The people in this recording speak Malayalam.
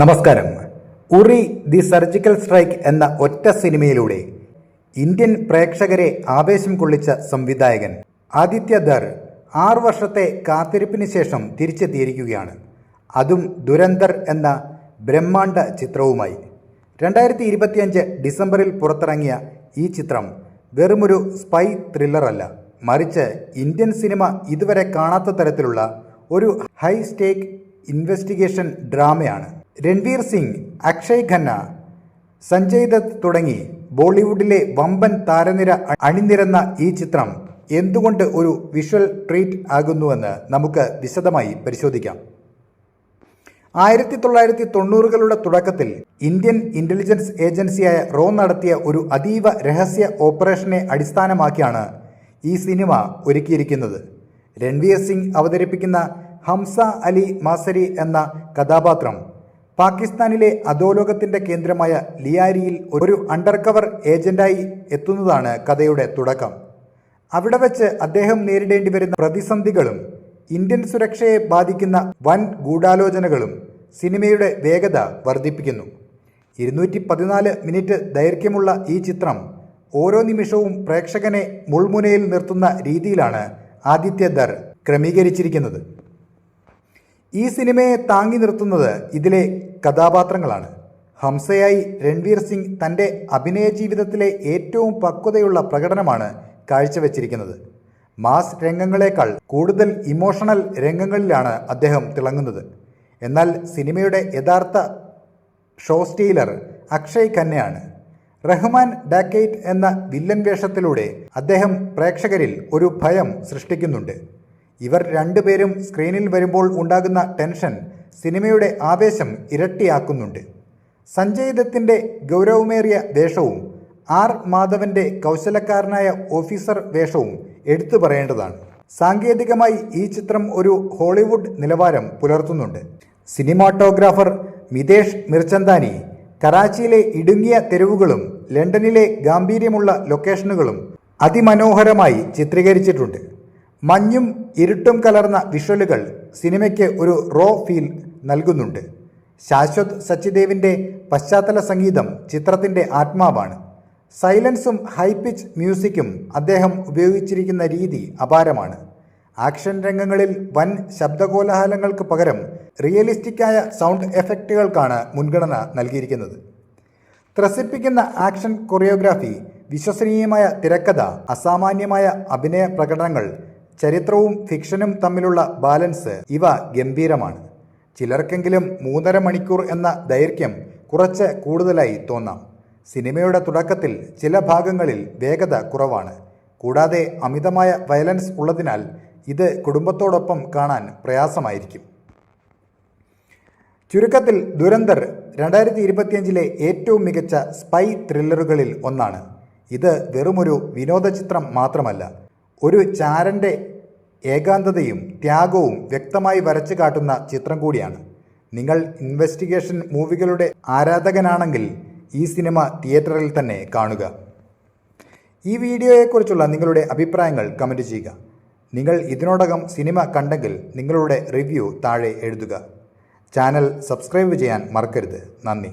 നമസ്കാരം. ഉറി ദി സർജിക്കൽ സ്ട്രൈക്ക് എന്ന ഒറ്റ സിനിമയിലൂടെ ഇന്ത്യൻ പ്രേക്ഷകരെ ആവേശം കൊള്ളിച്ച സംവിധായകൻ ആദിത്യ ദർ ആറു വർഷത്തെ കാത്തിരിപ്പിന് ശേഷം തിരിച്ചെത്തിയിരിക്കുകയാണ്. അതും ദുരന്തർ എന്ന ബ്രഹ്മാണ്ഡ ചിത്രവുമായി. രണ്ടായിരത്തി ഇരുപത്തിയഞ്ച് ഡിസംബറിൽ പുറത്തിറങ്ങിയ ഈ ചിത്രം വെറുമൊരു സ്പൈ ത്രില്ലറല്ല. മറിച്ച് ഇന്ത്യൻ സിനിമ ഇതുവരെ കാണാത്ത തരത്തിലുള്ള ഒരു ഹൈ സ്റ്റേക്ക് ഇൻവെസ്റ്റിഗേഷൻ ഡ്രാമയാണ്. രൺവീർ സിംഗ് അക്ഷയ് ഖന്ന സഞ്ജയ് ദത്ത് തുടങ്ങി ബോളിവുഡിലെ വമ്പൻ താരനിര അണിനിരന്ന ഈ ചിത്രം എന്തുകൊണ്ട് ഒരു വിഷ്വൽ ട്രീറ്റ് ആകുന്നുവെന്ന് നമുക്ക് വിശദമായി പരിശോധിക്കാം. ആയിരത്തി തൊള്ളായിരത്തി തൊണ്ണൂറുകളുടെ തുടക്കത്തിൽ ഇന്ത്യൻ ഇന്റലിജൻസ് ഏജൻസിയായ റോ നടത്തിയ ഒരു അതീവ രഹസ്യ ഓപ്പറേഷനെ അടിസ്ഥാനമാക്കിയാണ് ഈ സിനിമ ഒരുക്കിയിരിക്കുന്നത്. രൺവീർ സിംഗ് അവതരിപ്പിക്കുന്ന ഹംസ അലി മാസരി എന്ന കഥാപാത്രം പാകിസ്ഥാനിലെ അധോലോകത്തിന്റെ കേന്ദ്രമായ ലിയാരിയിൽ ഒരു അണ്ടർ കവർ ഏജന്റായി എത്തുന്നതാണ് കഥയുടെ തുടക്കം. അവിടെ വെച്ച് അദ്ദേഹം നേരിടേണ്ടി വരുന്ന പ്രതിസന്ധികളും ഇന്ത്യൻ സുരക്ഷയെ ബാധിക്കുന്ന വൻ ഗൂഢാലോചനകളും സിനിമയുടെ വേഗത വർദ്ധിപ്പിക്കുന്നു. ഇരുന്നൂറ്റി പതിനാല് മിനിറ്റ് ദൈർഘ്യമുള്ള ഈ ചിത്രം ഓരോ നിമിഷവും പ്രേക്ഷകനെ മുൾമുനയിൽ നിർത്തുന്ന രീതിയിലാണ് ആദിത്യ ദർ ക്രമീകരിച്ചിരിക്കുന്നത്. ഈ സിനിമയെ താങ്ങി നിർത്തുന്നത് ഇതിലെ കഥാപാത്രങ്ങളാണ്. ഹംസയായി രൺവീർ സിംഗ് തന്റെ അഭിനയ ജീവിതത്തിലെ ഏറ്റവും പക്വതയുള്ള പ്രകടനമാണ് കാഴ്ചവെച്ചിരിക്കുന്നത്. മാസ് രംഗങ്ങളെക്കാൾ കൂടുതൽ ഇമോഷണൽ രംഗങ്ങളിലാണ് അദ്ദേഹം തിളങ്ങുന്നത്. എന്നാൽ സിനിമയുടെ യഥാർത്ഥ ഷോ സ്റ്റീലർ അക്ഷയ് ഖന്നയാണ്. റഹ്മാൻ ഡാക്കേറ്റ് എന്ന വില്ലൻ വേഷത്തിലൂടെ അദ്ദേഹം പ്രേക്ഷകരിൽ ഒരു ഭയം സൃഷ്ടിക്കുന്നുണ്ട്. ഇവർ രണ്ടുപേരും സ്ക്രീനിൽ വരുമ്പോൾ ഉണ്ടാകുന്ന ടെൻഷൻ സിനിമയുടെ ആവേശം ഇരട്ടിയാക്കുന്നുണ്ട്. സഞ്ജയ് ദത്തിന്റെ ഗൗരവമേറിയ വേഷവും ആർ മാധവന്റെ കൗശലക്കാരനായ ഓഫീസർ വേഷവും എടുത്തു പറയേണ്ടതാണ്. സാങ്കേതികമായി ഈ ചിത്രം ഒരു ഹോളിവുഡ് നിലവാരം പുലർത്തുന്നുണ്ട്. സിനിമാറ്റോഗ്രാഫർ മിതേഷ് മിർചന്ദാനി കറാച്ചിയിലെ ഇടുങ്ങിയ തെരുവുകളും ലണ്ടനിലെ ഗാംഭീര്യമുള്ള ലൊക്കേഷനുകളും അതിമനോഹരമായി ചിത്രീകരിച്ചിട്ടുണ്ട്. മഞ്ഞും ഇരുട്ടും കലർന്ന വിഷ്വലുകൾ സിനിമയ്ക്ക് ഒരു റോ ഫീൽ നൽകുന്നുണ്ട്. ശാശ്വത് സച്ചിദേവിന്റെ പശ്ചാത്തല സംഗീതം ചിത്രത്തിന്റെ ആത്മാവാണ്. സൈലൻസും ഹൈ പിച്ച് മ്യൂസിക്കും അദ്ദേഹം ഉപയോഗിച്ചിരിക്കുന്ന രീതി അപാരമാണ്. ആക്ഷൻ രംഗങ്ങളിൽ വൻ ശബ്ദകോലാഹലങ്ങൾക്ക് പകരം റിയലിസ്റ്റിക്കായ സൗണ്ട് എഫക്റ്റുകൾക്കാണ് മുൻഗണന നൽകിയിരിക്കുന്നത്. ത്രസിപ്പിക്കുന്ന ആക്ഷൻ കൊറിയോഗ്രാഫി വിശ്വസനീയമായ തിരക്കഥ അസാമാന്യമായ അഭിനയ പ്രകടനങ്ങൾ ചരിത്രവും ഫിക്ഷനും തമ്മിലുള്ള ബാലൻസ് ഇവ ഗംഭീരമാണ്. ചിലർക്കെങ്കിലും മൂന്നര മണിക്കൂർ എന്ന ദൈർഘ്യം കുറച്ച് കൂടുതലായി തോന്നാം. സിനിമയുടെ തുടക്കത്തിൽ ചില ഭാഗങ്ങളിൽ വേഗത കുറവാണ്. കൂടാതെ അമിതമായ വയലൻസ് ഉള്ളതിനാൽ ഇത് കുടുംബത്തോടൊപ്പം കാണാൻ പ്രയാസമായിരിക്കും. ചുരുക്കത്തിൽ ദുരന്തർ രണ്ടായിരത്തി ഇരുപത്തിയഞ്ചിലെ ഏറ്റവും മികച്ച സ്പൈ ത്രില്ലറുകളിൽ ഒന്നാണ്. ഇത് വെറുമൊരു വിനോദചിത്രം മാത്രമല്ല ഒരു ചാരന്റെ ഏകാന്തതയും ത്യാഗവും വ്യക്തമായി വരച്ചു കാട്ടുന്ന ചിത്രം കൂടിയാണ്. നിങ്ങൾ ഇൻവെസ്റ്റിഗേഷൻ മൂവികളുടെ ആരാധകനാണെങ്കിൽ ഈ സിനിമ തിയേറ്ററിൽ തന്നെ കാണുക. ഈ വീഡിയോയെക്കുറിച്ചുള്ള നിങ്ങളുടെ അഭിപ്രായങ്ങൾ കമന്റ് ചെയ്യുക. നിങ്ങൾ ഇതിനോടകം സിനിമ കണ്ടെങ്കിൽ നിങ്ങളുടെ റിവ്യൂ താഴെ എഴുതുക. ചാനൽ സബ്സ്ക്രൈബ് ചെയ്യാൻ മറക്കരുത്. നന്ദി.